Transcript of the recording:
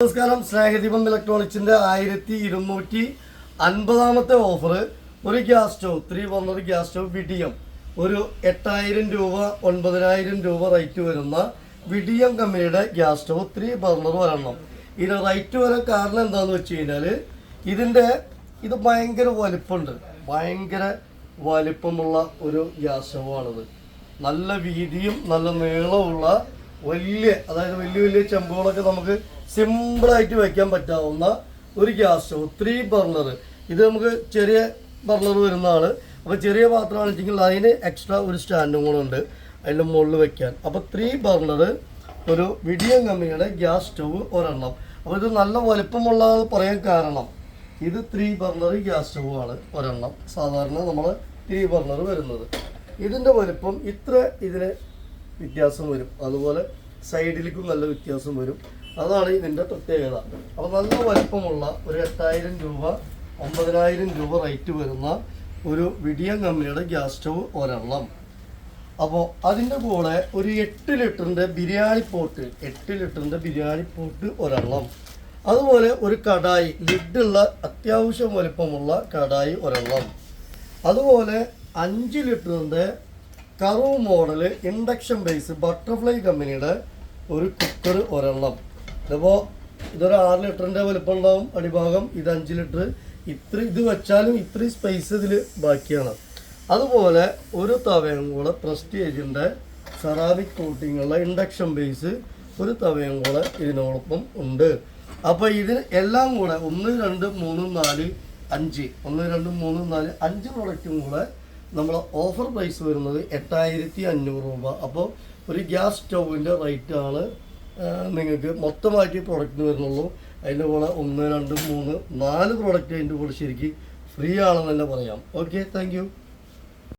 നമസ്കാരം. സ്നേഹദീപം ഇലക്ട്രോണിക്സിന്റെ ആയിരത്തി ഇരുന്നൂറ്റി അൻപതാമത്തെ ഓഫർ. ഒരു gas stove three burner gas stove Vidiem ഒരു എട്ടായിരം രൂപ ഒൻപതിനായിരം രൂപ റേറ്റ് വരുന്ന വിഡിയം കമ്പനിയുടെ ഗ്യാസ് സ്റ്റവ് ത്രീ ബർണർ ഒരെണ്ണം ഇത് റേറ്റ് വരാൻ കാരണം എന്താണെന്ന് വെച്ച് കഴിഞ്ഞാൽ ഇതിന്റെ ഇത് ഭയങ്കര വലിപ്പമുണ്ട് ഭയങ്കര വലിപ്പമുള്ള ഒരു ഗ്യാസ് സ്റ്റവാണിത് നല്ല വീതിയും നല്ല നീളമുള്ള വലിയ അതായത് വലിയ വലിയ ചെമ്പുകളൊക്കെ നമുക്ക് സിമ്പിളായിട്ട് വയ്ക്കാൻ പറ്റാവുന്ന ഒരു ഗ്യാസ് സ്റ്റവ് ത്രീ ബർണർ ഇത് നമുക്ക് ചെറിയ ബർണർ വരുന്നതാണ്. അപ്പോൾ ചെറിയ പാത്രമാണെന്ന് വെച്ചിട്ടുണ്ടെങ്കിൽ അതിന് എക്സ്ട്രാ ഒരു സ്റ്റാൻഡും കൂടെ ഉണ്ട് അതിന്റെ മുകളിൽ വെക്കാൻ. അപ്പോൾ ത്രീ ബർണർ ഒരു വിടിയം കമ്പനിയുടെ ഗ്യാസ് സ്റ്റവ് ഒരെണ്ണം. അപ്പോൾ ഇത് നല്ല വലുപ്പമുള്ളതെന്ന് പറയാൻ കാരണം ഇത് ത്രീ ബർണർ ഗ്യാസ് സ്റ്റവ് ആണ് ഒരെണ്ണം. സാധാരണ നമ്മൾ ത്രീ ബർണർ വരുന്നത്. ഇതിന്റെ വലുപ്പം ഇത്ര ഇതിന് വ്യത്യാസം വരും. അതുപോലെ സൈഡിലേക്കും നല്ല വ്യത്യാസം വരും. അതാണ് ഇതിന്റെ പ്രത്യേകത. അപ്പോൾ നല്ല വലുപ്പമുള്ള ഒരു എട്ടായിരം രൂപ ഒമ്പതിനായിരം രൂപ റേറ്റ് വരുന്ന ഒരു വിഡിയം കമ്പനിയുടെ ഗ്യാസ് സ്റ്റവ് ഒരെണ്ണം. അപ്പോൾ അതിന്റെ കൂടെ ഒരു എട്ട് ലിറ്ററിന്റെ ബിരിയാണി പോട്ട് എട്ട് ലിറ്ററിന്റെ ബിരിയാണി പോട്ട് ഒരെണ്ണം. അതുപോലെ ഒരു കടായി ലിഡുള്ള അത്യാവശ്യം വലുപ്പമുള്ള കടായി ഒരെണ്ണം. അതുപോലെ അഞ്ച് ലിറ്ററിന്റെ കറു മോഡൽ ഇൻഡക്ഷൻ ബേസ് ബട്ടർഫ്ലൈ കമ്പനിയുടെ ഒരു കുക്കർ ഒരെണ്ണം. ഇതിപ്പോൾ ഇതൊരു ആറ് ലിറ്ററിന്റെ വലുപ്പം ഉണ്ടാവും അടിഭാഗം ഇത് അഞ്ച് ലിറ്റർ. ഇത്ര ഇത് വെച്ചാലും ഇത്രയും സ്പേസ് ഇതിൽ ബാക്കിയാണ്. അതുപോലെ ഒരു തവയും കൂടെ പ്രസ്റ്റേജിന്റെ സെറാമിക് കോട്ടിങ്ങുള്ള ഇൻഡക്ഷൻ ബേസ് ഒരു തവയും കൂടെ ഇതിനോടൊപ്പം ഉണ്ട്. അപ്പോൾ ഇതിന് എല്ലാം കൂടെ ഒന്ന് രണ്ട് മൂന്ന് നാല് അഞ്ച്. ഒന്ന് രണ്ട് മൂന്ന് നാല് അഞ്ച് പ്രൊഡക്റ്റും കൂടെ നമ്മൾ ഓഫർ പ്രൈസ് വരുന്നത് എട്ടായിരത്തി അഞ്ഞൂറ് രൂപ. അപ്പോൾ ഒരു ഗ്യാസ് സ്റ്റൗവിന്റെ റേറ്റാണ് നിങ്ങൾക്ക് മൊത്തമായിട്ട് പ്രൊഡക്റ്റിന് വരുന്നുള്ളൂ. അതിന്റെ കൂടെ ഒന്ന് രണ്ട് മൂന്ന് നാല് പ്രോഡക്റ്റ് അതിന്റെ കൂടെ ശരിക്കും ഫ്രീ ആണെന്ന് തന്നെ പറയാം. Okay thank